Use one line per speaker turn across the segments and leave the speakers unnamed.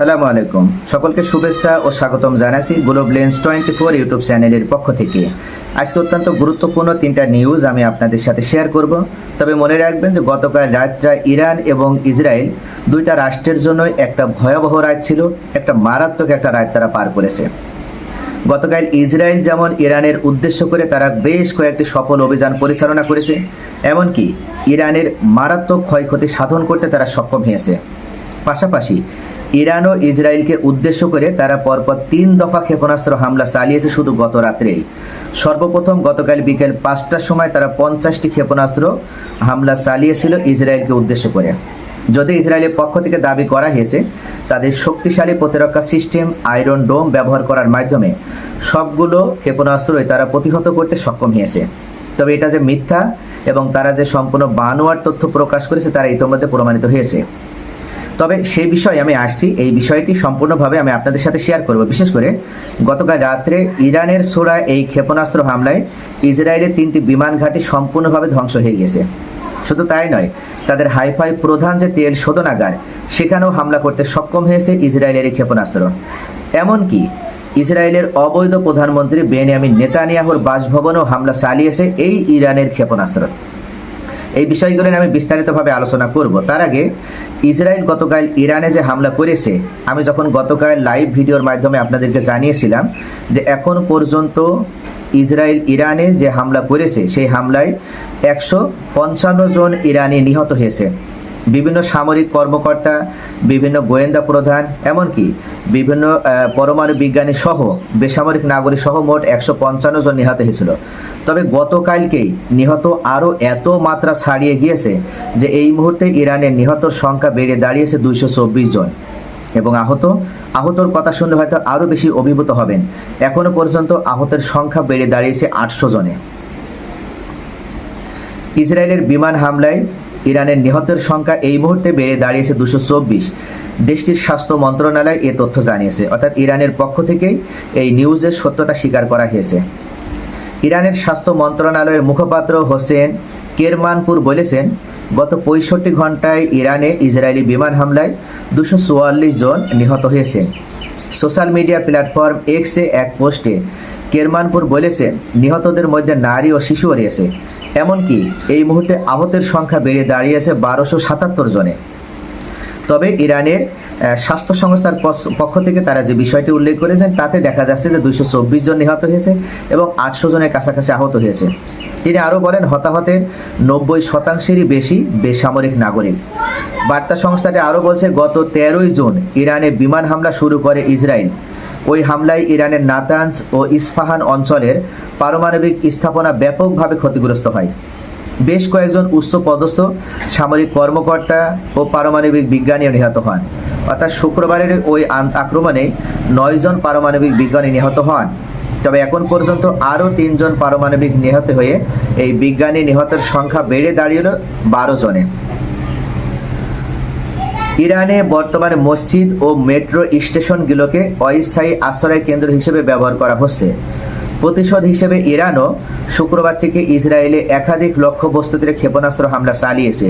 সালামু আলাইকুম সকলকে শুভেচ্ছা ও স্বাগতম জানাচ্ছি globe lens twenty four YouTube চ্যানেলের পক্ষ থেকে আজকে অত্যন্ত গুরুত্বপূর্ণ তিনটা নিউজ আমি আপনাদের সাথে শেয়ার করব তবে মনে রাখবেন যে গতকাল রাত ইরান এবং ইসরায়েল দুইটা রাষ্ট্রের জন্য একটা ভয়াবহ রায় ছিল একটা মারাত্মক একটা রায় তারা পার করেছে গতকাল ইসরায়েল যেমন ইরানের উদ্দেশ্য করে তারা বেশ কয়েকটি সফল অভিযান পরিচালনা করেছে এমনকি ইরানের মারাত্মক ক্ষয়ক্ষতি সাধন করতে তারা সক্ষম হয়েছে পাশাপাশি ইরান ও ইসরায়েলকে উদ্দেশ্য করে তারা পরপর তিন দফা ক্ষেপণাস্ত্র হামলা চালিয়েছে শুধু গত রাত্রেই সর্বপ্রথম গতকাল বিকেল পাঁচটার সময় তারা পঞ্চাশটি ক্ষেপণাস্ত্র হামলা চালিয়েছিল ইসরায়েলকে উদ্দেশ্য করে যদি ইসরায়েলের পক্ষ থেকে দাবি করা হয়েছে তাদের শক্তিশালী প্রতিরক্ষা সিস্টেম আয়রন ডোম ব্যবহার করার মাধ্যমে সবগুলো ক্ষেপণাস্ত্রই তারা প্রতিহত করতে সক্ষম হয়েছে তবে এটা যে মিথ্যা এবং তারা যে সম্পূর্ণ বানোয়ার তথ্য প্রকাশ করেছে তারা ইতোমধ্যে প্রমাণিত হয়েছে তবে সেই বিষয়ে আমি আসছি এই বিষয়টি সম্পূর্ণভাবে আমি আপনাদের সাথে শেয়ার করব বিশেষ করে গতকাল রাত্রে ইরানের সোরা এই ক্ষেপণাস্ত্র হামলায় ইসরায়েলের তিনটি বিমান ঘাঁটি সম্পূর্ণভাবে ধ্বংস হয়ে গেছে শুধু তাই নয় তাদের হাইফাই প্রধান যে তেল শোধনাগার সেখানেও হামলা করতে সক্ষম হয়েছে ইসরায়েলের এই ক্ষেপণাস্ত্র এমনকি ইসরায়েলের অবৈধ প্রধানমন্ত্রী বেনিয়ামিন নেতানিয়াহুর বাসভবনেও হামলা চালিয়েছে এই ইরানের ক্ষেপণাস্ত্র এই বিষয়গুলো নিয়ে আমি বিস্তারিতভাবে আলোচনা করব তার আগে ইসরায়েল গতকাল ইরানে যে হামলা করেছে আমি যখন গতকাল লাইভ ভিডিওর মাধ্যমে আপনাদেরকে জানিয়েছিলাম যে এখন পর্যন্ত ইসরায়েল ইরানে যে হামলা করেছে সেই হামলায় একশো পঞ্চান্ন জন ইরানি নিহত হয়েছে বিভিন্ন সামরিক কর্মকর্তা বিভিন্ন গোয়েন্দা প্রধান এমনকি বিভিন্ন পরমাণু বিজ্ঞানী সহ বেসামরিক নাগরিক সহ মোট একশো পঞ্চান্ন জন নিহত হয়েছিল তবে গতকালকেই নিহত আরও এত মাত্রা ছাড়িয়ে গিয়েছে যে এই মুহূর্তে ইরানের নিহতর সংখ্যা বেড়ে দাঁড়িয়েছে দুইশো চব্বিশ জন এবং আহত আহতর কথা শুনলে হয়তো আরও বেশি অভিভূত হবেন এখনও পর্যন্ত আহতের সংখ্যা বেড়ে দাঁড়িয়েছে আটশো জনে ইসরায়েলের বিমান হামলায় ইরানের নিহতের সংখ্যা এই মুহূর্তে বেড়ে দাঁড়িয়েছে দুশো চব্বিশ দেশটির স্বাস্থ্য মন্ত্রণালয় এ তথ্য জানিয়েছে অর্থাৎ ইরানের পক্ষ থেকেই এই নিউজের সত্যতা স্বীকার করা হয়েছে ইরানের স্বাস্থ্য মন্ত্রণালয়ের মুখপাত্র হোসেন কেরমানপুর বলেছেন গত পঁয়ষট্টি ঘন্টায় ইরানে ইসরায়েলি বিমান হামলায় দুশো চুয়াল্লিশ জন নিহত হয়েছে সোশ্যাল মিডিয়া প্ল্যাটফর্ম এক্সে এক পোস্টে কেরমানপুর বলেছে নিহতদের মধ্যে নারী ও শিশুও রয়েছে এমনকি এই মুহূর্তে আহতের সংখ্যা বেড়ে দাঁড়িয়েছে বারোশো সাতাত্তর জনে তবে ইরানের স্বাস্থ্য সংস্থার পক্ষ থেকে তারা যে বিষয়টি উল্লেখ করেছেন তাতে দেখা যাচ্ছে যে দুইশো চব্বিশ জন নিহত হয়েছে এবং আটশো জনের কাছাকাছি আহত হয়েছে তিনি আরও বলেন হতাহতের নব্বই শতাংশেরই বেশি বেসামরিক নাগরিক বার্তা সংস্থাটি আরও বলছে গত তেরোই জুন ইরানে বিমান হামলা শুরু করে ইসরায়েল ওই হামলায় ইরানের নাতাঞ্জ ও ইস্পাহান অঞ্চলের পারমাণবিক স্থাপনা ব্যাপকভাবে ক্ষতিগ্রস্ত হয় বেশ কয়েকজন উচ্চ পদস্থ সামরিক কর্মকর্তা ও পারমাণবিক বিজ্ঞানীও নিহত হন অর্থাৎ শুক্রবারের ওই আক্রমণে নয়জন পারমাণবিক বিজ্ঞানী নিহত হন তবে এখন পর্যন্ত আরও তিনজন পারমাণবিক নিহত হয়ে এই বিজ্ঞানী নিহতের সংখ্যা বেড়ে দাঁড়িয়েল বারো জনে ইরানে বর্তমানে মসজিদ ও মেট্রো স্টেশনগুলোকে অস্থায়ী আশ্রয় কেন্দ্র হিসেবে ব্যবহার করা হচ্ছে প্রতিশোধ হিসেবে ইরানও শুক্রবার থেকে ইসরায়েলে একাধিক লক্ষ্য বস্তুতে ক্ষেপণাস্ত্র হামলা চালিয়েছে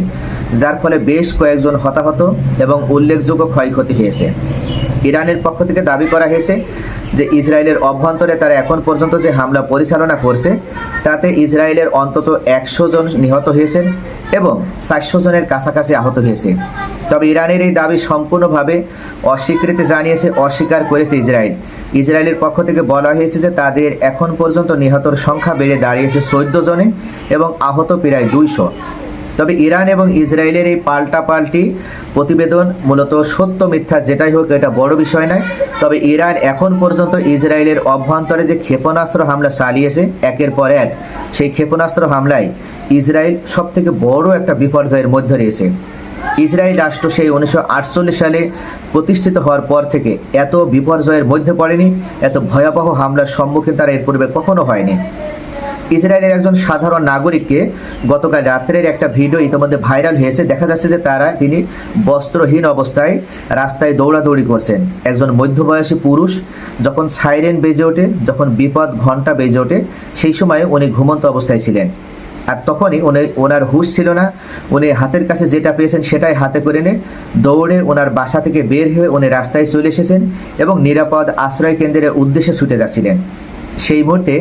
যার ফলে বেশ কয়েকজন হতাহত এবং উল্লেখযোগ্য ক্ষয়ক্ষতি হয়েছে ইরানের পক্ষ থেকে দাবি করা হয়েছে যে ইসরায়েলের অভ্যন্তরে তারা এখন পর্যন্ত যে হামলা পরিচালনা করছে তাতে ইসরায়েলের অন্তত একশো জন নিহত হয়েছেন এবং চারশো জনের কাছাকাছি আহত হয়েছে তবে ইরানের এই দাবি সম্পূর্ণভাবে অস্বীকৃতি জানিয়েছে অস্বীকার করেছে ইসরায়েল ইসরায়েলের পক্ষ থেকে বলা হয়েছে যে তাদের এখন পর্যন্ত নিহতর সংখ্যা বেড়ে দাঁড়িয়েছে চোদ্দ জনে এবং আহত প্রায় দুইশো তবে ইরান এবং ইসরায়েলের এই পাল্টাপাল্টি প্রতিবেদন মূলত সত্য মিথ্যা যেটাই হোক এটা বড় বিষয় নয় তবে ইরান এখন পর্যন্ত ইসরায়েলের অভ্যন্তরে যে ক্ষেপণাস্ত্র হামলা চালিয়েছে একের পর এক সেই ক্ষেপণাস্ত্র হামলায় ইসরায়েল থেকে বড় একটা বিপর্যয়ের মধ্যে রয়েছে ইসরায়েল রাষ্ট্র সেই উনিশশো সালে প্রতিষ্ঠিত হওয়ার পর থেকে এত বিপর্যয়ের মধ্যে পড়েনি এত ভয়াবহ হামলার সম্মুখীন তারা এর পূর্বে কখনো হয়নি ইসরায়েলের একজন সাধারণ নাগরিককে গতকাল রাত্রের একটা ভিডিও ইতিমধ্যে ভাইরাল হয়েছে দেখা যাচ্ছে যে তারা তিনি বস্ত্রহীন অবস্থায় রাস্তায় দৌড়াদৌড়ি করছেন একজন মধ্যবয়সী পুরুষ যখন সাইরেন বেজে ওঠে যখন বিপদ ঘন্টা বেজে ওঠে সেই সময় উনি ঘুমন্ত অবস্থায় ছিলেন আর তখনই উনি ওনার হুশ ছিল না উনি হাতের কাছে যেটা পেয়েছেন সেটাই হাতে করে নে দৌড়ে ওনার বাসা থেকে বের হয়ে উনি রাস্তায় চলে এসেছেন এবং নিরাপদ আশ্রয় কেন্দ্রের উদ্দেশ্যে ছুটে যাচ্ছিলেন সেই মুহূর্তে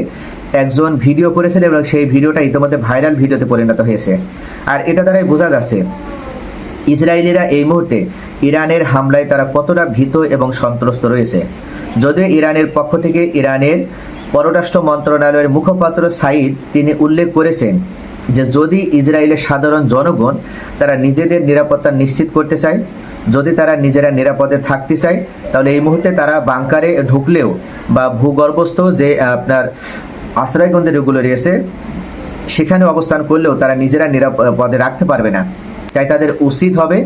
একজন ভিডিও করেছিল এবং সেই ভিডিওটা ইতিমধ্যে ভাইরাল ভিডিওতে পরিণত হয়েছে আর এটা দ্বারাই বোঝা যাচ্ছে ইসরায়েলিরা এই মুহূর্তে ইরানের হামলায় তারা কতটা ভীত এবং সন্ত্রস্ত রয়েছে যদিও ইরানের পক্ষ থেকে ইরানের পররাষ্ট্র মন্ত্রণালয়ের মুখপাত্র সাইদ তিনি উল্লেখ করেছেন যে যদি ইসরায়েলের সাধারণ জনগণ তারা নিজেদের নিরাপত্তা নিশ্চিত করতে চায় যদি তারা নিজেরা নিরাপদে থাকতে চায় তাহলে এই মুহূর্তে তারা বাংকারে ঢুকলেও বা ভূগর্ভস্থ যে আপনার আশ্রয়কেন্দ্র যেগুলো রয়েছে সেখানে অবস্থান করলেও তারা নিজেরা নিরাপদে রাখতে পারবে না তাই তাদের উচিত হবে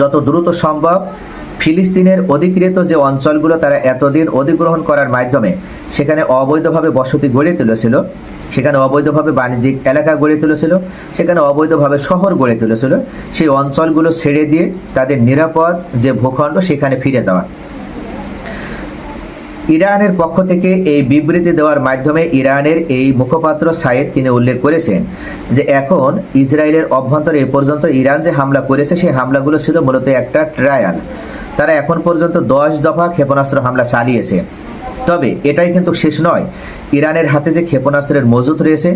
যত দ্রুত সম্ভব ফিলিস্তিনের অধিকৃত যে অঞ্চলগুলো তারা এতদিন অধিগ্রহণ করার মাধ্যমে সেখানে অবৈধভাবে বসতি গড়ে তুলেছিল সেখানে অবৈধভাবে বাণিজ্যিক এলাকা গড়ে তুলেছিল সেখানে অবৈধভাবে শহর গড়ে তুলেছিল সেই অঞ্চলগুলো ছেড়ে দিয়ে তাদের নিরাপদ যে ভূখণ্ড সেখানে ফিরে দেওয়া ইরানের পক্ষ থেকে এই বিবৃতি দেওয়ার মাধ্যমে ইরানের এই মুখপাত্র সায়েদ তিনি উল্লেখ করেছেন যে এখন ইসরায়েলের অভ্যন্তরে এ পর্যন্ত ইরান যে হামলা করেছে সেই হামলাগুলো ছিল মূলত একটা ট্রায়াল তারা এখন পর্যন্ত দশ দফা ক্ষেপণাস্ত্র হামলা চালিয়েছে তবে এটাই কিন্তু শেষ নয় ইরানের হাতে যে ক্ষেপণাস্ত্রের মজুত রয়েছে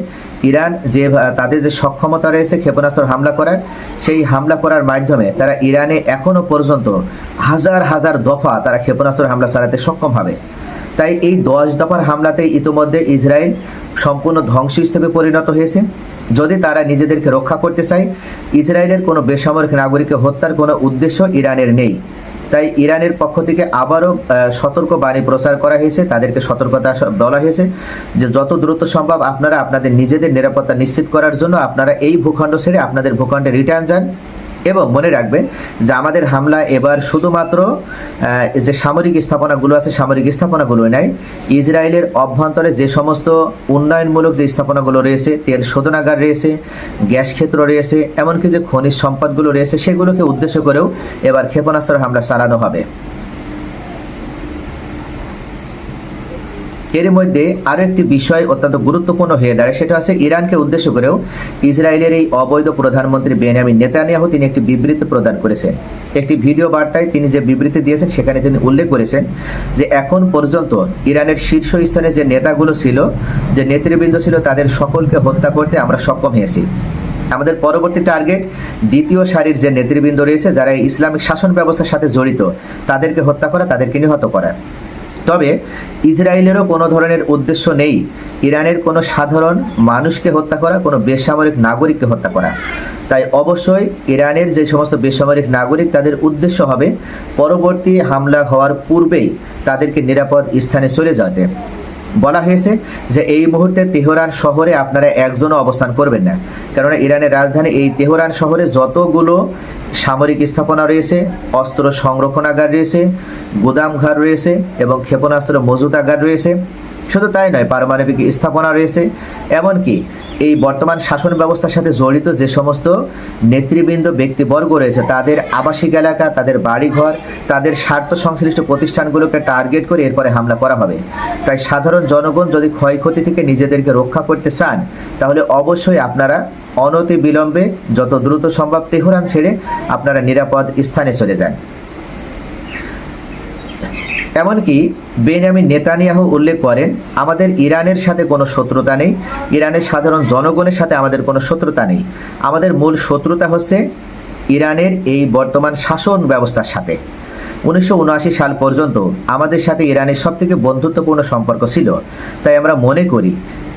ইরান যে তাদের যে সক্ষমতা রয়েছে ক্ষেপণাস্ত্র হামলা করার সেই হামলা করার মাধ্যমে তারা ইরানে এখনও পর্যন্ত হাজার হাজার দফা তারা ক্ষেপণাস্ত্র হামলা চালাতে সক্ষম হবে তাই এই দশ দফার হামলাতে ইতিমধ্যে ইসরায়েল সম্পূর্ণ ধ্বংস হিসেবে পরিণত হয়েছে যদি তারা নিজেদেরকে রক্ষা করতে চায় ইসরায়েলের কোনো বেসামরিক নাগরিককে হত্যার কোনো উদ্দেশ্য ইরানের নেই তাই ইরানের পক্ষ থেকে আবারও সতর্ক বাণী প্রচার করা হয়েছে তাদেরকে সতর্কতা বলা হয়েছে যে যত দ্রুত সম্ভব আপনারা আপনাদের নিজেদের নিরাপত্তা নিশ্চিত করার জন্য আপনারা এই ভূখণ্ড ছেড়ে আপনাদের ভূখণ্ডে রিটার্ন যান এবং মনে রাখবেন যে আমাদের হামলা এবার শুধুমাত্র যে সামরিক স্থাপনাগুলো আছে সামরিক স্থাপনাগুলো নাই ইসরায়েলের অভ্যন্তরে যে সমস্ত উন্নয়নমূলক যে স্থাপনাগুলো রয়েছে তেল শোধনাগার রয়েছে গ্যাস ক্ষেত্র রয়েছে এমনকি যে খনিজ সম্পদগুলো রয়েছে সেগুলোকে উদ্দেশ্য করেও এবার ক্ষেপণাস্ত্র হামলা চালানো হবে এর মধ্যে আরও একটি বিষয় অত্যন্ত গুরুত্বপূর্ণ হয়ে দাঁড়ায় সেটা হচ্ছে ইরানকে উদ্দেশ্য করেও ইসরায়েলের এই অবৈধ প্রধানমন্ত্রী বেনিয়ামিন নেতানিয়াহু তিনি একটি বিবৃতি প্রদান করেছেন একটি ভিডিও বার্তায় তিনি যে বিবৃতি দিয়েছেন সেখানে তিনি উল্লেখ করেছেন যে এখন পর্যন্ত ইরানের শীর্ষস্থানে যে নেতাগুলো ছিল যে নেতৃবৃন্দ ছিল তাদের সকলকে হত্যা করতে আমরা সক্ষম হয়েছি আমাদের পরবর্তী টার্গেট দ্বিতীয় সারির যে নেতৃবৃন্দ রয়েছে যারা ইসলামিক শাসন ব্যবস্থার সাথে জড়িত তাদেরকে হত্যা করা তাদেরকে নিহত করা তবে ইসরায়েলেরও কোনো ধরনের উদ্দেশ্য নেই ইরানের কোনো সাধারণ মানুষকে হত্যা করা কোনো বেসামরিক নাগরিককে হত্যা করা তাই অবশ্যই ইরানের যে সমস্ত বেসামরিক নাগরিক তাদের উদ্দেশ্য হবে পরবর্তী হামলা হওয়ার পূর্বেই তাদেরকে নিরাপদ স্থানে চলে যেতে বলা হয়েছে যে এই মুহূর্তে তেহরান শহরে আপনারা একজনও অবস্থান করবেন না কেননা ইরানের রাজধানী এই তেহরান শহরে যতগুলো সামরিক স্থাপনা রয়েছে অস্ত্র সংরক্ষণাগার রয়েছে গোদামঘর রয়েছে এবং ক্ষেপণাস্ত্র মজুতাগার রয়েছে শুধু তাই নয় পারমাণবিক স্থাপনা রয়েছে এমনকি এই বর্তমান শাসন ব্যবস্থার সাথে জড়িত যে সমস্ত নেতৃবৃন্দ ব্যক্তিবর্গ রয়েছে তাদের আবাসিক এলাকা তাদের বাড়িঘর তাদের স্বার্থ সংশ্লিষ্ট প্রতিষ্ঠানগুলোকে টার্গেট করে এরপরে হামলা করা হবে তাই সাধারণ জনগণ যদি ক্ষয়ক্ষতি থেকে নিজেদেরকে রক্ষা করতে চান তাহলে অবশ্যই আপনারা অনতি বিলম্বে যত দ্রুত সম্ভব তেহরান ছেড়ে আপনারা নিরাপদ স্থানে চলে যান এমনকি বেনিয়ামিন নেতানিয়াহু উল্লেখ করেন আমাদের ইরানের সাথে কোনো শত্রুতা নেই ইরানের সাধারণ জনগণের সাথে আমাদের কোনো শত্রুতা নেই আমাদের মূল শত্রুতা হচ্ছে ইরানের এই বর্তমান শাসন ব্যবস্থার সাথে উনিশশো সাল পর্যন্ত আমাদের সাথে ইরানের সব থেকে বন্ধুত্বপূর্ণ সম্পর্ক ছিল তাই আমরা মনে করি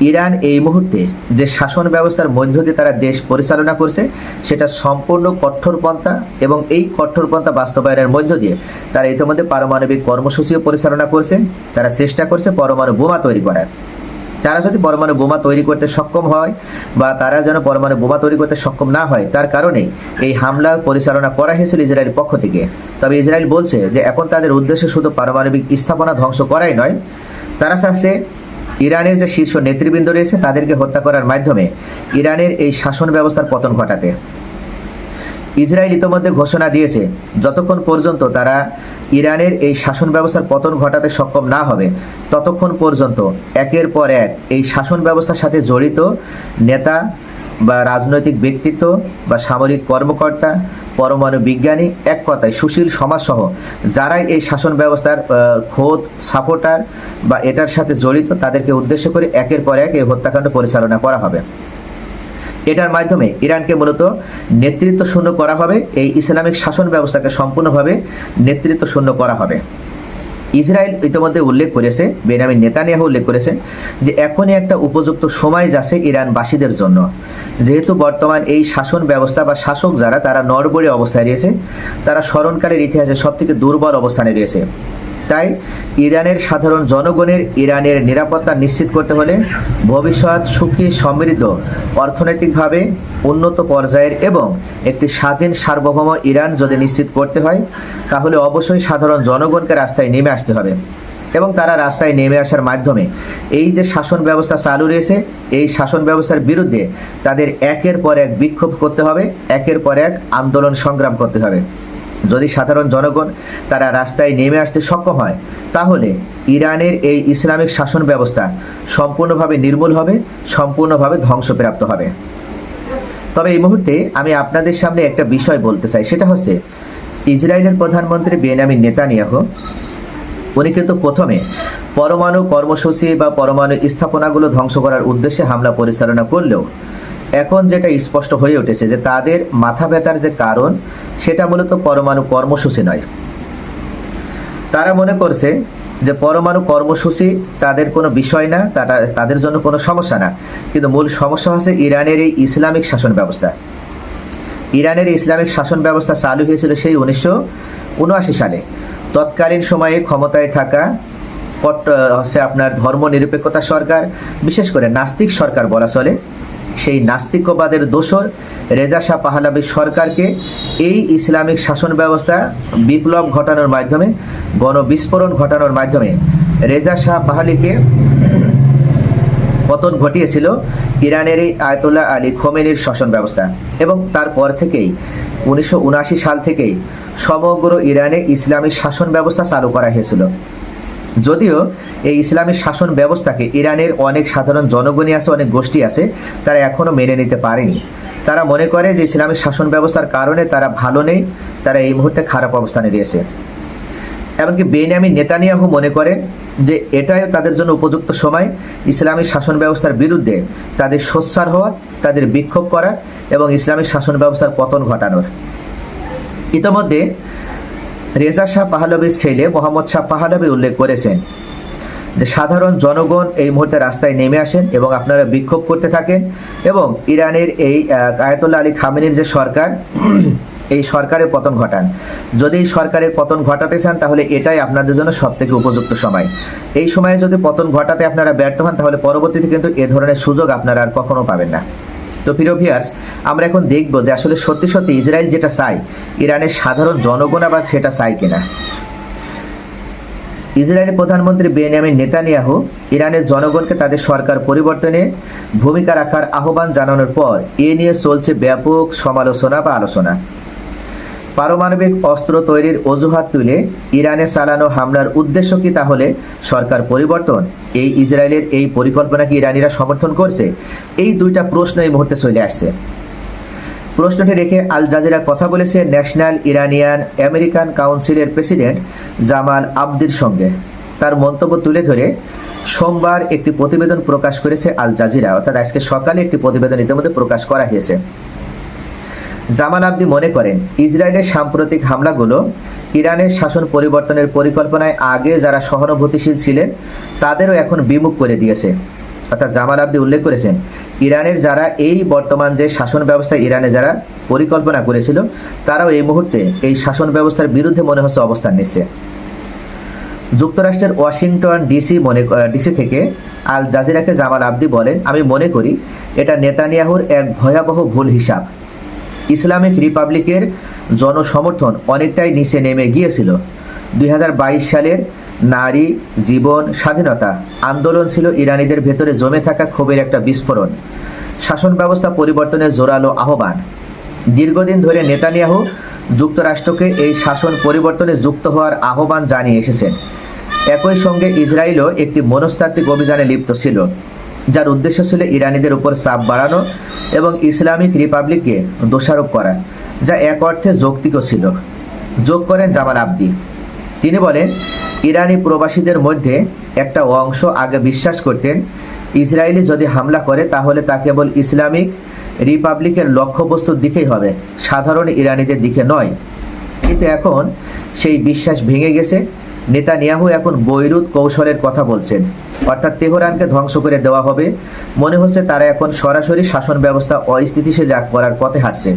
ইরান এই মুহূর্তে যে শাসন ব্যবস্থার মধ্য দিয়ে তারা দেশ পরিচালনা করছে সেটা সম্পূর্ণ কঠোরপন্থা এবং এই কঠোরপন্থা বাস্তবায়নের মধ্য দিয়ে তারা ইতিমধ্যে পারমাণবিক কর্মসূচিও পরিচালনা করছে তারা চেষ্টা করছে পরমাণু বোমা তৈরি করার তারা যদি পরমাণু বোমা তৈরি করতে সক্ষম হয় বা তারা যেন পরমাণু বোমা তৈরি করতে সক্ষম না হয় তার কারণে এই হামলা পরিচালনা করা হয়েছিল ইসরায়েলের পক্ষ থেকে তবে ইসরায়েল বলছে যে এখন তাদের উদ্দেশ্যে শুধু পারমাণবিক স্থাপনা ধ্বংস করাই নয় তারা চাচ্ছে ইরানের যে শীর্ষ নেতৃবৃন্দ রয়েছে তাদেরকে হত্যা করার মাধ্যমে ইরানের এই শাসন ব্যবস্থার পতন ঘটাতে ইসরায়েল ইতোমধ্যে ঘোষণা দিয়েছে যতক্ষণ পর্যন্ত তারা ইরানের এই শাসন ব্যবস্থার পতন ঘটাতে সক্ষম না হবে ততক্ষণ পর্যন্ত একের পর এক এই শাসন ব্যবস্থার সাথে জড়িত নেতা বা রাজনৈতিক ব্যক্তিত্ব বা সামরিক কর্মকর্তা পরমাণু বিজ্ঞানী এক কথায় সুশীল সমাজসহ যারাই এই শাসন ব্যবস্থার খোদ সাপোর্টার বা এটার সাথে জড়িত তাদেরকে উদ্দেশ্য করে একের পর এক এই হত্যাকাণ্ড পরিচালনা করা হবে এটার মাধ্যমে ইরানকে মূলত নেতৃত্ব শূন্য করা হবে এই ইসলামিক শাসন ব্যবস্থাকে সম্পূর্ণভাবে নেতৃত্ব শূন্য করা হবে ইসরায়েল ইতিমধ্যে উল্লেখ করেছে বেনামিন নেতানিয়াহ উল্লেখ করেছেন যে এখনই একটা উপযুক্ত সময় যাচ্ছে ইরানবাসীদের জন্য যেহেতু বর্তমান এই শাসন ব্যবস্থা বা শাসক যারা তারা নরবরে অবস্থায় রয়েছে তারা স্মরণকালের ইতিহাসে সবথেকে দুর্বল অবস্থানে রয়েছে তাই ইরানের সাধারণ জনগণের ইরানের নিরাপত্তা নিশ্চিত করতে হলে ভবিষ্যৎ সুখী সমৃদ্ধ অর্থনৈতিকভাবে উন্নত পর্যায়ের এবং একটি স্বাধীন সার্বভৌম ইরান যদি নিশ্চিত করতে হয় তাহলে অবশ্যই সাধারণ জনগণকে রাস্তায় নেমে আসতে হবে এবং তারা রাস্তায় নেমে আসার মাধ্যমে এই যে শাসন ব্যবস্থা চালু রয়েছে এই শাসন ব্যবস্থার বিরুদ্ধে তাদের একের পর এক বিক্ষোভ করতে হবে একের পর এক আন্দোলন সংগ্রাম করতে হবে যদি সাধারণ জনগণ তারা রাস্তায় নেমে আসতে সক্ষম হয় তাহলে ইরানের এই ইসলামিক শাসন ব্যবস্থা সম্পূর্ণভাবে নির্মূল হবে সম্পূর্ণভাবে ধ্বংসপ্রাপ্ত হবে তবে এই মুহূর্তে আমি আপনাদের সামনে একটা বিষয় বলতে চাই সেটা হচ্ছে ইসরায়েলের প্রধানমন্ত্রী বেনামি নেতানিয়াহ উনি কিন্তু প্রথমে পরমাণু কর্মসূচি বা পরমাণু স্থাপনাগুলো ধ্বংস করার উদ্দেশ্যে হামলা পরিচালনা করলেও এখন যেটা স্পষ্ট হয়ে উঠেছে যে তাদের মাথা ব্যথার যে কারণ সেটা মূলত পরমাণু কর্মসূচি নয় তারা মনে করছে যে পরমাণু কর্মসূচি তাদের কোনো বিষয় না তারা তাদের জন্য কোনো সমস্যা না কিন্তু মূল সমস্যা হচ্ছে ইরানের এই ইসলামিক শাসন ব্যবস্থা ইরানের ইসলামিক শাসন ব্যবস্থা চালু হয়েছিল সেই উনিশশো উনআশি সালে তৎকালীন সময়ে ক্ষমতায় থাকা হচ্ছে আপনার ধর্মনিরপেক্ষতা সরকার বিশেষ করে নাস্তিক সরকার বলা চলে সেই নাস্তিকবাদের দোসর রেজা শাহ পাহালাবি সরকারকে এই ইসলামিক শাসন ব্যবস্থা বিপ্লব ঘটানোর মাধ্যমে গণবিস্ফোরণ ঘটানোর মাধ্যমে রেজা শাহ পাহালিকে পতন ঘটিয়েছিল ইরানের এই আয়তোল্লা আলী খোমেনির শাসন ব্যবস্থা এবং তারপর থেকেই উনিশশো সাল থেকেই সমগ্র ইরানে ইসলামী শাসন ব্যবস্থা চালু করা হয়েছিল যদিও এই ইসলামের শাসন ব্যবস্থাকে ইরানের অনেক সাধারণ জনগণই আছে অনেক গোষ্ঠী আছে তারা এখনও মেনে নিতে পারেনি তারা মনে করে যে ইসলামের শাসন ব্যবস্থার কারণে তারা ভালো নেই তারা এই মুহূর্তে খারাপ অবস্থানে রয়েছে এমনকি বেনিয়ামিন নেতানিয়াহু মনে করে যে এটাই তাদের জন্য উপযুক্ত সময় ইসলামী শাসন ব্যবস্থার বিরুদ্ধে তাদের সোচ্চার হওয়া তাদের বিক্ষোভ করার এবং ইসলামী শাসন ব্যবস্থার পতন ঘটানোর ইতোমধ্যে রেজা শাহ পাহালবির ছেলে মোহাম্মদ শাহ পাহালবী উল্লেখ করেছেন যে সাধারণ জনগণ এই মুহূর্তে রাস্তায় নেমে আসেন এবং আপনারা বিক্ষোভ করতে থাকেন এবং ইরানের এই আয়তুল্লাহ আলী খামেনির যে সরকার এই সরকারের পতন ঘটান যদি এই সরকারের পতন ঘটাতে চান তাহলে এটাই আপনাদের জন্য সব থেকে উপযুক্ত সময় এই সময়ে যদি পতন ঘটাতে আপনারা ব্যর্থ হন তাহলে পরবর্তীতে কিন্তু এ ধরনের সুযোগ আপনারা আর কখনো পাবেন না তো ফিরোভিয়ার্স আমরা এখন দেখব যে আসলে সত্যি সত্যি ইসরায়েল যেটা চায় ইরানের সাধারণ জনগণ আবার সেটা চায় কিনা ইসরায়েলের প্রধানমন্ত্রী বেনিয়ামিন নেতানিয়াহু ইরানের জনগণকে তাদের সরকার পরিবর্তনে ভূমিকা রাখার আহ্বান জানানোর পর এ নিয়ে চলছে ব্যাপক সমালোচনা বা আলোচনা পারমাণবিক অস্ত্র তৈরির অজুহাত তুলে ইরানে চালানো হামলার উদ্দেশ্য কি তাহলে সরকার পরিবর্তন এই ইসরায়েলের এই পরিকল্পনা কি ইরানিরা সমর্থন করছে এই দুইটা প্রশ্ন এই মুহূর্তে চলে আসছে প্রশ্নটি রেখে আল জাজিরা কথা বলেছে ন্যাশনাল ইরানিয়ান আমেরিকান কাউন্সিলের প্রেসিডেন্ট জামাল আবদির সঙ্গে তার মন্তব্য তুলে ধরে সোমবার একটি প্রতিবেদন প্রকাশ করেছে আল জাজিরা অর্থাৎ আজকে সকালে একটি প্রতিবেদন ইতিমধ্যে প্রকাশ করা হয়েছে জামান আব্দি মনে করেন ইসরায়েলের সাম্প্রতিক হামলাগুলো ইরানের শাসন পরিবর্তনের পরিকল্পনায় আগে যারা সহানুভূতিশীল ছিলেন তাদেরও এখন বিমুখ করে দিয়েছে অর্থাৎ জামাল আব্দি উল্লেখ করেছেন ইরানের যারা এই বর্তমান যে শাসন ব্যবস্থা ইরানে যারা পরিকল্পনা করেছিল তারাও এই মুহূর্তে এই শাসন ব্যবস্থার বিরুদ্ধে মনে হচ্ছে অবস্থান নিচ্ছে যুক্তরাষ্ট্রের ওয়াশিংটন ডিসি মনে ডিসি থেকে আল জাজিরাকে জামাল আব্দি বলেন আমি মনে করি এটা নেতানিয়াহুর এক ভয়াবহ ভুল হিসাব ইসলামিক রিপাবলিকের জনসমর্থন অনেকটাই নিচে নেমে গিয়েছিল দুই সালের নারী জীবন স্বাধীনতা আন্দোলন ছিল ইরানিদের ভেতরে জমে থাকা ক্ষোভের একটা বিস্ফোরণ শাসন ব্যবস্থা পরিবর্তনের জোরালো আহ্বান দীর্ঘদিন ধরে নেতানিয়াহু যুক্তরাষ্ট্রকে এই শাসন পরিবর্তনে যুক্ত হওয়ার আহ্বান জানিয়ে এসেছেন একই সঙ্গে ইসরায়েলও একটি মনস্তাত্ত্বিক অভিযানে লিপ্ত ছিল যার উদ্দেশ্য ছিল ইরানিদের উপর চাপ বাড়ানো এবং ইসলামিক রিপাবলিককে দোষারোপ করা যা এক অর্থে যৌক্তিকও ছিল যোগ করেন জামান আব্দি তিনি বলেন ইরানি প্রবাসীদের মধ্যে একটা অংশ আগে বিশ্বাস করতেন ইসরায়েলি যদি হামলা করে তাহলে তা কেবল ইসলামিক রিপাবলিকের লক্ষ্যবস্তুর দিকেই হবে সাধারণ ইরানিদের দিকে নয় কিন্তু এখন সেই বিশ্বাস ভেঙে গেছে নেতানিয়াহু এখন বৈরুত কৌশলের কথা বলছেন অর্থাৎ তেহরানকে ধ্বংস করে দেওয়া হবে মনে হচ্ছে তারা এখন সরাসরি শাসন ব্যবস্থা অস্থিতিশীল করার পথে হাঁটছে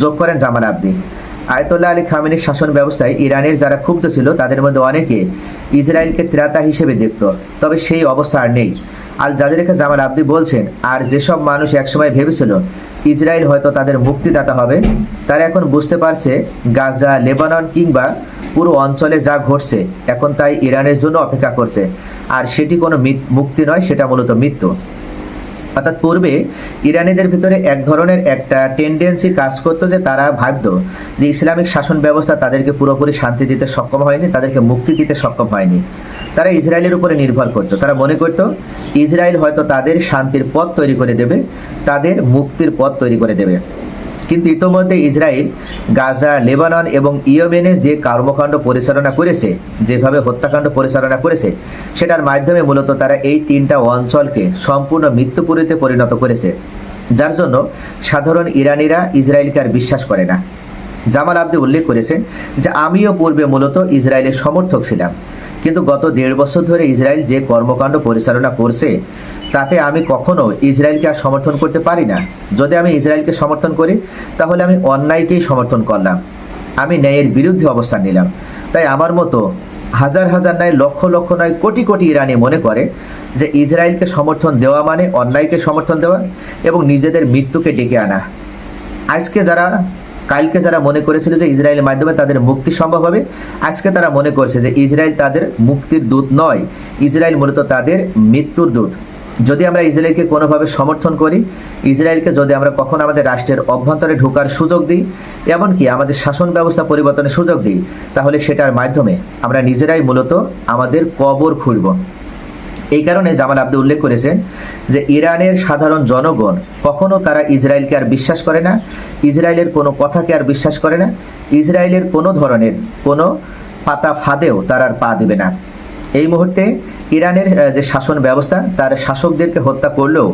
যোগ করেন জামান আব্দি আয়তোল্লাহ আলী খামেনির শাসন ব্যবস্থায় ইরানের যারা ক্ষুব্ধ ছিল তাদের মধ্যে অনেকে ইসরায়েলকে ত্রাতা হিসেবে দেখত তবে সেই অবস্থা আর নেই আল জাজিরাকে জামাল আব্দি বলছেন আর যেসব মানুষ একসময় ভেবেছিল ইসরায়েল হয়তো তাদের মুক্তিদাতা হবে তারা এখন বুঝতে পারছে গাজা লেবানন কিংবা পুরো অঞ্চলে যা ঘটছে এখন তাই ইরানের জন্য অপেক্ষা করছে আর সেটি কোনো মুক্তি নয় সেটা মূলত মৃত্যু অর্থাৎ পূর্বে ইরানিদের ভিতরে এক ধরনের একটা টেন্ডেন্সি কাজ করতো যে তারা ভাবত যে ইসলামিক শাসন ব্যবস্থা তাদেরকে পুরোপুরি শান্তি দিতে সক্ষম হয়নি তাদেরকে মুক্তি দিতে সক্ষম হয়নি তারা ইসরায়েলের উপরে নির্ভর করত তারা মনে করত ইসরায়েল হয়তো তাদের শান্তির পথ তৈরি করে দেবে তাদের মুক্তির পথ তৈরি করে দেবে কিন্তু ইতোমধ্যে ইসরায়েল গাজা লেবানন এবং ইয়েমেনে যে কর্মকাণ্ড পরিচালনা করেছে যেভাবে হত্যাকাণ্ড পরিচালনা করেছে সেটার মাধ্যমে মূলত তারা এই তিনটা অঞ্চলকে সম্পূর্ণ মৃত্যুপুরীতে পরিণত করেছে যার জন্য সাধারণ ইরানিরা ইসরায়েলকে আর বিশ্বাস করে না জামাল আব্দি উল্লেখ করেছেন যে আমিও পূর্বে মূলত ইসরায়েলের সমর্থক ছিলাম কিন্তু গত দেড় বছর ধরে ইসরায়েল যে কর্মকাণ্ড পরিচালনা করছে তাতে আমি কখনো ইসরায়েলকে আর সমর্থন করতে পারি না যদি আমি ইসরায়েলকে সমর্থন করি তাহলে আমি অন্যায়কেই সমর্থন করলাম আমি ন্যায়ের বিরুদ্ধে অবস্থান নিলাম তাই আমার মতো হাজার হাজার নয় লক্ষ লক্ষ নয় কোটি কোটি ইরানি মনে করে যে ইসরায়েলকে সমর্থন দেওয়া মানে অন্যায়কে সমর্থন দেওয়া এবং নিজেদের মৃত্যুকে ডেকে আনা আজকে যারা কালকে যারা মনে করেছিল যে ইসরায়েলের মাধ্যমে তাদের মুক্তি সম্ভব হবে আজকে তারা মনে করছে যে ইসরায়েল তাদের মুক্তির দূত নয় ইসরায়েল মূলত তাদের মৃত্যুর দূত যদি আমরা ইসরায়েলকে কোনোভাবে সমর্থন করি ইসরায়েলকে যদি আমরা কখন আমাদের রাষ্ট্রের অভ্যন্তরে ঢোকার সুযোগ দিই এমনকি আমাদের শাসন ব্যবস্থা পরিবর্তনের সুযোগ দিই তাহলে সেটার মাধ্যমে আমরা নিজেরাই মূলত আমাদের কবর খুঁড়ব এই কারণে জামাল আব্দু উল্লেখ করেছেন যে ইরানের সাধারণ জনগণ কখনো তারা ইসরায়েলকে আর বিশ্বাস করে না ইসরায়েলের কোনো কথাকে আর বিশ্বাস করে না ইসরায়েলের কোনো ধরনের কোনো পাতা ফাঁদেও তারা আর পা দেবে না এই মুহূর্তে ইরানের যে শাসন ব্যবস্থা তার শাসকদেরকে হত্যা করলেও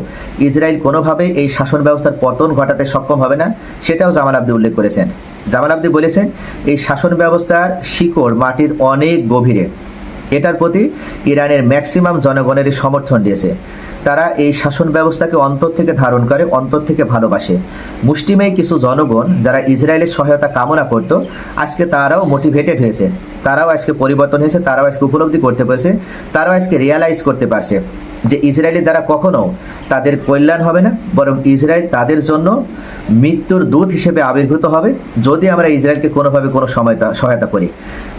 ইসরায়েল কোনোভাবে এই শাসন ব্যবস্থার পতন ঘটাতে সক্ষম হবে না সেটাও জামাল আব্দি উল্লেখ করেছেন জামাল আব্দি বলেছেন এই শাসন ব্যবস্থার শিকড় মাটির অনেক গভীরে এটার প্রতি ইরানের ম্যাক্সিমাম জনগণেরই সমর্থন দিয়েছে তারা এই শাসন ব্যবস্থাকে অন্তর থেকে ধারণ করে অন্তর থেকে ভালোবাসে মুষ্টিমেয় কিছু জনগণ যারা ইসরায়েলের সহায়তা কামনা করত আজকে তারাও মোটিভেটেড হয়েছে তারাও আজকে পরিবর্তন হয়েছে তারাও আজকে উপলব্ধি করতে পেরেছে তারাও আজকে রিয়ালাইজ করতে পারছে যে ইসরায়েলের দ্বারা কখনো তাদের কল্যাণ হবে না বরং ইসরায়েল তাদের জন্য মৃত্যুর দূত হিসেবে আবির্ভূত হবে যদি আমরা ইসরায়েলকে কোনোভাবে কোনো সময়তা সহায়তা করি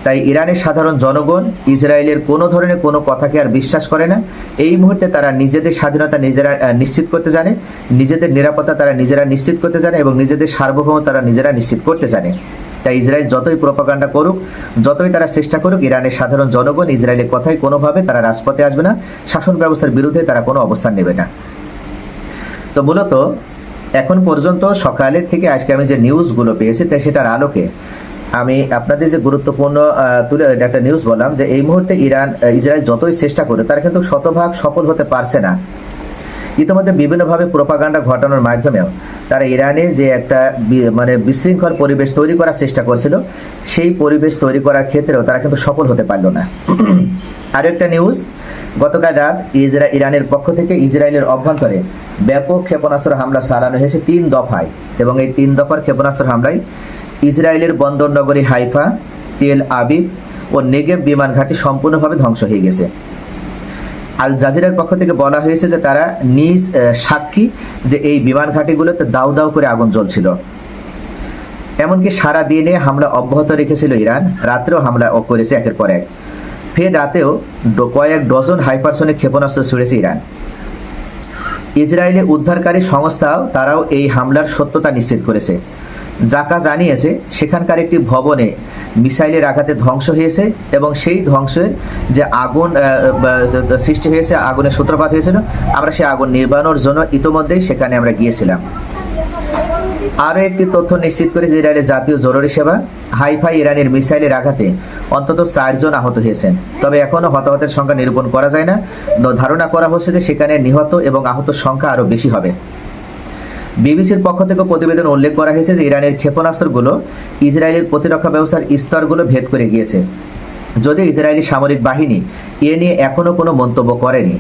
তাই ইরানের সাধারণ জনগণ ইসরায়েলের কোনো ধরনের কোনো কথাকে আর বিশ্বাস করে না এই মুহূর্তে তারা নিজেদের স্বাধীনতা নিজেরা নিশ্চিত করতে জানে নিজেদের নিরাপত্তা তারা নিজেরা নিশ্চিত করতে জানে এবং নিজেদের সার্বভৌম তারা নিজেরা নিশ্চিত করতে জানে তাই ইসরায়েল যতই প্রপাকাণ্ডা করুক যতই তারা চেষ্টা করুক ইরানের সাধারণ জনগণ ইসরায়েলের কথায় কোনোভাবে তারা রাজপথে আসবে না শাসন ব্যবস্থার বিরুদ্ধে তারা কোনো অবস্থান নেবে না তো মূলত এখন পর্যন্ত সকালের থেকে আজকে আমি যে নিউজগুলো পেয়েছি তাই সেটার আলোকে আমি আপনাদের যে গুরুত্বপূর্ণ তুলে একটা নিউজ বললাম যে এই মুহূর্তে ইরান ইসরায়েল যতই চেষ্টা করে তারা কিন্তু শতভাগ সফল হতে পারছে না ইতিমধ্যে বিভিন্নভাবে প্রোপাগান্ডা ঘটানোর মাধ্যমেও তারা ইরানে যে একটা মানে বিশৃঙ্খল পরিবেশ তৈরি করার চেষ্টা করছিল সেই পরিবেশ তৈরি করার ক্ষেত্রেও তারা কিন্তু সফল হতে পারল না একটা নিউজ গতকাল রাত ইজরা ইরানের পক্ষ থেকে ইসরায়েলের অভ্যন্তরে ব্যাপক ক্ষেপণাস্ত্র হামলা চালানো হয়েছে তিন দফায় এবং এই তিন দফার ক্ষেপণাস্ত্র হামলায় ইসরায়েলের বন্দর নগরী হাইফা তেল আবিব ও নেগেব বিমান ঘাঁটি সম্পূর্ণভাবে ধ্বংস হয়ে গেছে আল জাজিরার পক্ষ থেকে বলা হয়েছে যে তারা নিজ সাক্ষী যে এই বিমান ঘাঁটিগুলোতে দাউ দাউ করে আগুন জ্বলছিল এমনকি সারা দিনে হামলা অব্যাহত রেখেছিল ইরান রাত্রেও হামলা করেছে একের পর এক ফের রাতেও কয়েক ডজন হাইপারসনিক ক্ষেপণাস্ত্র ছুড়েছে ইরান ইসরায়েলি উদ্ধারকারী সংস্থাও তারাও এই হামলার সত্যতা নিশ্চিত করেছে জাকা জানিয়েছে সেখানকার একটি ভবনে মিসাইলের আঘাতে ধ্বংস হয়েছে এবং সেই ধ্বংসের যে আগুন সৃষ্টি হয়েছে আগুনের সূত্রপাত হয়েছিল আমরা সেই আগুন নির্বাণের জন্য ইতোমধ্যেই সেখানে আমরা গিয়েছিলাম আরও একটি তথ্য নিশ্চিত করে যে ইরানের জাতীয় জরুরি সেবা হাইফাই ইরানের মিসাইলের আঘাতে অন্তত চারজন আহত হয়েছেন তবে এখনও হতাহতের সংখ্যা নিরূপণ করা যায় না ধারণা করা হচ্ছে যে সেখানে নিহত এবং আহত সংখ্যা আরও বেশি হবে বিবিসির পক্ষ থেকে প্রতিবেদন উল্লেখ করা হয়েছে যে ইরানের ক্ষেপণাস্ত্রগুলো ইসরায়েলের প্রতিরক্ষা ব্যবস্থার স্তরগুলো ভেদ করে গিয়েছে যদিও ইসরায়েলি সামরিক বাহিনী এ নিয়ে এখনও কোনো মন্তব্য করেনি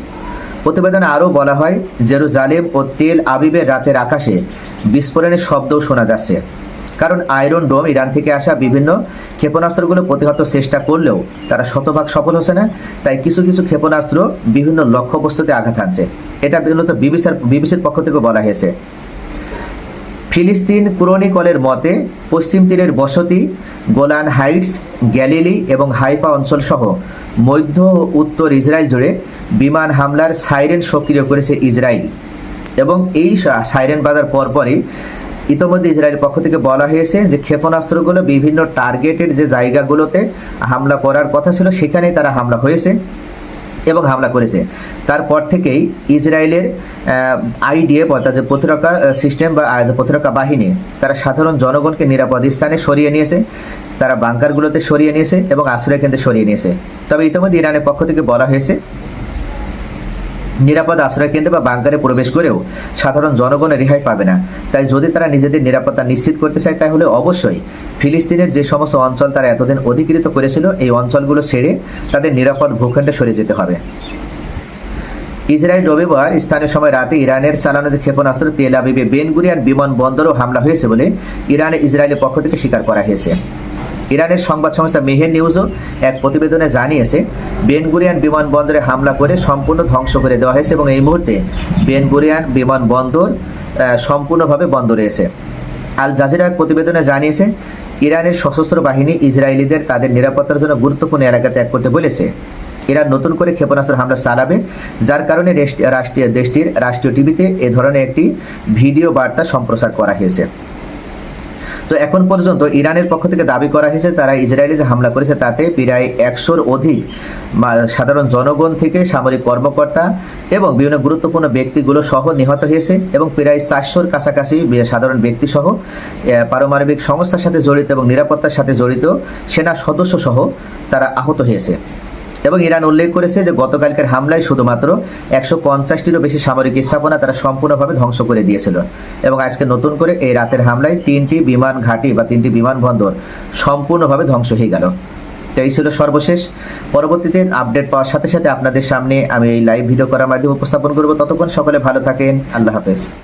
প্রতিবেদনে আরও বলা হয় জেরুজালেম ও তেল আবিবের রাতের আকাশে বিস্ফোরণের শব্দও শোনা যাচ্ছে কারণ আয়রন ডোম ইরান থেকে আসা বিভিন্ন ক্ষেপণাস্ত্রগুলো প্রতিহত চেষ্টা করলেও তারা শতভাগ সফল হচ্ছে না তাই কিছু কিছু ক্ষেপণাস্ত্র বিভিন্ন লক্ষ্যবস্তুতে আঘাত হানছে এটা মূলত বিবিসির বিবিসির পক্ষ থেকে বলা হয়েছে ফিলিস্তিন ক্রোনিকলের মতে পশ্চিম তীরের বসতি গোলান হাইটস গ্যালিলি এবং হাইপা অঞ্চল সহ মধ্য ও উত্তর ইসরায়েল জুড়ে বিমান হামলার সাইরেন সক্রিয় করেছে ইসরায়েল এবং এই সাইরেন বাজার পরপরই ইতোমধ্যে ইসরায়েলের পক্ষ থেকে বলা হয়েছে যে ক্ষেপণাস্ত্রগুলো বিভিন্ন টার্গেটের যে জায়গাগুলোতে হামলা করার কথা ছিল সেখানেই তারা হামলা হয়েছে এবং হামলা করেছে তারপর থেকেই ইসরায়েলের আইডিএ অর্থাৎ যে প্রতিরক্ষা সিস্টেম বা প্রতিরক্ষা বাহিনী তারা সাধারণ জনগণকে নিরাপদ স্থানে সরিয়ে নিয়েছে তারা বাংকারগুলোতে সরিয়ে নিয়েছে এবং আশ্রয় কেন্দ্রে সরিয়ে নিয়েছে তবে ইতিমধ্যে ইরানের পক্ষ থেকে বলা হয়েছে নিরাপদ আশ্রয় কেন্দ্রে বা বাংকারে প্রবেশ করেও সাধারণ জনগণ রেহাই পাবে না তাই যদি তারা নিজেদের নিরাপত্তা নিশ্চিত করতে চায় তাহলে অবশ্যই ফিলিস্তিনের যে সমস্ত অঞ্চল তারা এতদিন অধিকৃত করেছিল এই অঞ্চলগুলো ছেড়ে তাদের নিরাপদ ভূখণ্ডে সরে যেতে হবে ইসরায়েল রবিবার স্থানীয় সময় রাতে ইরানের চালানো যে ক্ষেপণাস্ত্র তেল আবিবে বেনগুরিয়ান বিমানবন্দরও হামলা হয়েছে বলে ইরানে ইসরায়েলের পক্ষ থেকে স্বীকার করা হয়েছে ইরানের সংবাদ সংস্থা মেহের নিউজও এক প্রতিবেদনে জানিয়েছে বেনগুরিয়ান বিমানবন্দরে হামলা করে সম্পূর্ণ ধ্বংস করে দেওয়া হয়েছে এবং এই মুহূর্তে বেনগুরিয়ান বিমানবন্দর সম্পূর্ণভাবে বন্ধ রয়েছে আল জাজিরা এক প্রতিবেদনে জানিয়েছে ইরানের সশস্ত্র বাহিনী ইসরায়েলিদের তাদের নিরাপত্তার জন্য গুরুত্বপূর্ণ এলাকা ত্যাগ করতে বলেছে ইরান নতুন করে ক্ষেপণাস্ত্র হামলা চালাবে যার কারণে রাষ্ট্রীয় দেশটির রাষ্ট্রীয় টিভিতে এ ধরনের একটি ভিডিও বার্তা সম্প্রচার করা হয়েছে তো এখন পর্যন্ত ইরানের পক্ষ থেকে দাবি করা হয়েছে তারা ইসরায়েলে যে হামলা করেছে তাতে প্রায় একশোর অধিক সাধারণ জনগণ থেকে সামরিক কর্মকর্তা এবং বিভিন্ন গুরুত্বপূর্ণ ব্যক্তিগুলো সহ নিহত হয়েছে এবং প্রায় চারশোর কাছাকাছি সাধারণ ব্যক্তি সহ পারমাণবিক সংস্থার সাথে জড়িত এবং নিরাপত্তার সাথে জড়িত সেনা সদস্য সহ তারা আহত হয়েছে এবং ইরান উল্লেখ করেছে যে গতকালকের হামলায় শুধুমাত্র একশো পঞ্চাশটিরও বেশি সামরিক স্থাপনা তারা সম্পূর্ণভাবে ধ্বংস করে দিয়েছিল এবং আজকে নতুন করে এই রাতের হামলায় তিনটি বিমান ঘাঁটি বা তিনটি বিমানবন্দর সম্পূর্ণভাবে ধ্বংস হয়ে গেল এই ছিল সর্বশেষ পরবর্তীতে আপডেট পাওয়ার সাথে সাথে আপনাদের সামনে আমি এই লাইভ ভিডিও করার মাধ্যমে উপস্থাপন করবো ততক্ষণ সকলে ভালো থাকেন আল্লাহ হাফেজ